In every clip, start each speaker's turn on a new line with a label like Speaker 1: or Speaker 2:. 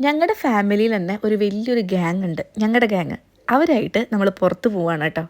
Speaker 1: ഞങ്ങളുടെ ഫാമിലിയിൽ തന്നെ ഒരു വലിയൊരു ഗ്യാങ് ഉണ്ട്. ഞങ്ങളുടെ ഗ്യാങ്. അവരായിട്ട് നമ്മൾ പുറത്ത് പോവാണ് കേട്ടോ.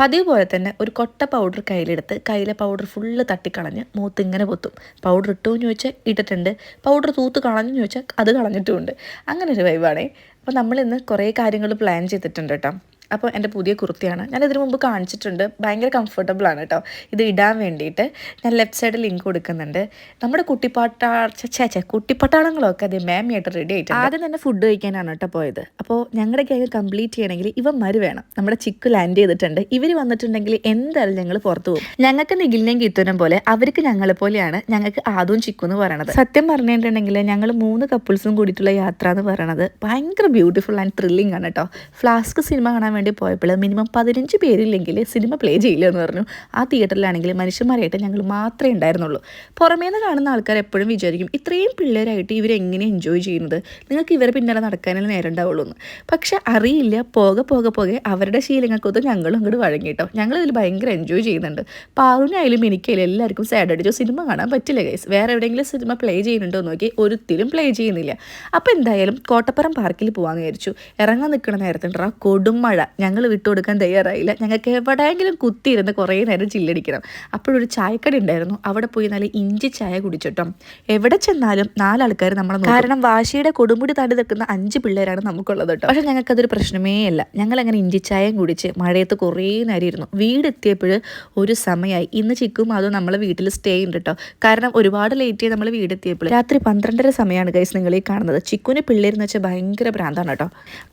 Speaker 1: പതിവ് പോലെ തന്നെ ഒരു കൊട്ട പൗഡർ കയ്യിലെടുത്ത് കയ്യിലെ പൗഡർ ഫുള്ള് തട്ടിക്കളഞ്ഞ് മൂത്ത് ഇങ്ങനെ പൊത്തും. പൗഡർ ഇട്ടു എന്ന് ചോദിച്ചാൽ ഇട്ടിട്ടുണ്ട്. പൗഡർ തൂത്ത് കളഞ്ഞു ചോദിച്ചാൽ അത് കളഞ്ഞിട്ടുമുണ്ട്. അങ്ങനെ ഒരു വൈബാണേ അപ്പോൾ നമ്മളിന്ന് കുറേ കാര്യങ്ങൾ പ്ലാൻ ചെയ്തിട്ടുണ്ട് കേട്ടോ. അപ്പോൾ എന്റെ പുതിയ കുർത്തിയാണ്. ഞാൻ ഇതിനു മുമ്പ് കാണിച്ചിട്ടുണ്ട്. ഭയങ്കര കംഫർട്ടബിൾ ആണ് കേട്ടോ. ഇത് ഇടാൻ വേണ്ടിയിട്ട് ഞാൻ ലെഫ്റ്റ് സൈഡിൽ ലിങ്ക് കൊടുക്കുന്നുണ്ട്. നമ്മുടെ കുട്ടിപ്പാട്ടാ ചേച്ചേ കുട്ടിപ്പട്ടാളങ്ങളൊക്കെ അത് ആയിട്ട് റെഡി ആയിട്ട് ആദ്യം തന്നെ ഫുഡ് കഴിക്കാനാണ് കേട്ടോ പോയത്. അപ്പോൾ ഞങ്ങളുടെ കേക്ക് കംപ്ലീറ്റ് ചെയ്യണമെങ്കിൽ ഇവന്മാർ വേണം. നമ്മുടെ ചിക്ക് ലാൻഡ് ചെയ്തിട്ടുണ്ട്. ഇവർ വന്നിട്ടുണ്ടെങ്കിൽ എന്തായാലും ഞങ്ങൾ പുറത്തു പോകും. ഞങ്ങൾക്ക് നിഖിലിനെയും ഗീത്തുനം പോലെ അവർക്ക് ഞങ്ങളെ പോലെയാണ് ഞങ്ങൾക്ക് ആദ്യവും ചിക്കു എന്ന് പറയണത്. സത്യം പറഞ്ഞിട്ടുണ്ടെങ്കിൽ ഞങ്ങൾ മൂന്ന് കപ്പിൾസും കൂടിയിട്ടുള്ള യാത്ര എന്ന് പറയണത് ഭയങ്കര ബ്യൂട്ടിഫുൾ ആൻഡ് ത്രില്ലിംഗ് ആണ് കേട്ടോ. ഫ്ലാസ്ക് സിനിമ കാണാൻ വേണ്ടി പോയപ്പോൾ മിനിമം പതിനഞ്ച് പേരില്ലെങ്കിൽ സിനിമ പ്ലേ ചെയ്യില്ല എന്ന് പറഞ്ഞു. ആ തിയേറ്ററിലാണെങ്കിൽ മനുഷ്യന്മാരായിട്ട് ഞങ്ങൾ മാത്രമേ ഉണ്ടായിരുന്നുള്ളൂ. പുറമേ നിന്ന് കാണുന്ന ആൾക്കാർ എപ്പോഴും വിചാരിക്കും ഇത്രയും പിള്ളേരായിട്ട് ഇവരെങ്ങനെ എൻജോയ് ചെയ്യുന്നത്? നിങ്ങൾക്ക് ഇവരെ പിന്നാലെ നടക്കാനേ നേരം ഉണ്ടാവുള്ളൂ എന്ന്. പക്ഷെ അറിയില്ല പോകെ പോകെ പോകെ അവരുടെ ശീലങ്ങൾക്കൊത്ത് ഞങ്ങളും അങ്ങോട്ട് വഴങ്ങിട്ടോ ഞങ്ങൾ ഞങ്ങളിതിൽ ഭയങ്കര എൻജോയ് ചെയ്യുന്നുണ്ട്. പാറുനായാലും എനിക്കായാലും എല്ലാവർക്കും സാഡ് അടിച്ചോ സിനിമ കാണാൻ പറ്റില്ല ഗൈസ് വേറെ എവിടെയെങ്കിലും സിനിമ പ്ലേ ചെയ്യുന്നുണ്ടോ നോക്കി ഒരുത്തിലും പ്ലേ ചെയ്യുന്നില്ല. അപ്പോൾ എന്തായാലും കോട്ടപ്പുറം പാർക്കിൽ പോകാമെന്ന് വിചാരിച്ചു. ഇറങ്ങാൻ നിൽക്കുന്ന നേരത്തുണ്ടാ കൊടുമഴ ഞങ്ങൾ വിട്ടുകൊടുക്കാൻ തയ്യാറായില്ല. ഞങ്ങൾക്ക് എവിടെയെങ്കിലും കുത്തിയിരുന്ന് കുറേ നേരം ചില്ലടിക്കണം. അപ്പോഴൊരു ചായക്കട ഉണ്ടായിരുന്നു. അവിടെ പോയി നല്ല ഇഞ്ചി ചായ കുടിച്ചിട്ടോ. എവിടെ ചെന്നാലും നാലാൾക്കാർ നമ്മളെ കാരണം വാശിയുടെ കൊടുമുടി താണ്ടി നിൽക്കുന്ന അഞ്ച് പിള്ളേരാണ് നമുക്കുള്ളത് കേട്ടോ. പക്ഷെ ഞങ്ങൾക്കതൊരു പ്രശ്നമേ അല്ല. ഞങ്ങൾ അങ്ങനെ ഇഞ്ചി ചായയും കുടിച്ച് മഴയത്ത് കുറേ നേരം ഇരുന്നു. വീടെത്തിയപ്പോൾ ഒരു സമയമായി ഇന്ന് ചിക്കും അതും നമ്മളെ വീട്ടിൽ സ്റ്റേ ഉണ്ട് കേട്ടോ. കാരണം ഒരുപാട് ലേറ്റ് ആയി നമ്മൾ വീടെത്തിയപ്പോൾ രാത്രി പന്ത്രണ്ടര സമയമാണ് ഗൈസ് നിങ്ങൾ ഈ കാണുന്നത്. ചിക്കുന് പിള്ളേരെന്ന് വെച്ചാൽ ഭയങ്കര ഭ്രാന്താണ് കേട്ടോ.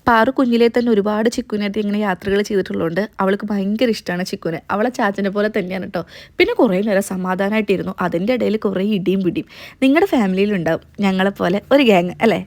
Speaker 1: പാറു കുഞ്ഞിലെ തന്നെ ഒരുപാട് ചിക്കുനായിട്ട് ഇങ്ങനെ യാത്രകൾ ചെയ്തിട്ടുള്ളതുകൊണ്ട് അവൾക്ക് ഭയങ്കര ഇഷ്ടമാണ് ചിക്കുനെ. അവളെ ചാച്ചനെ പോലെ തന്നെയാണ് കേട്ടോ പിന്നെ കുറേ നേരം സമാധാനമായിട്ടിരുന്നു അതിന്റെ ഇടയിൽ കുറേ ഇടിയും പിടിയും. നിങ്ങളുടെ ഫാമിലിയിലുണ്ടാവും ഞങ്ങളെപ്പോലെ ഒരു ഗ്യാങ് അല്ലേ?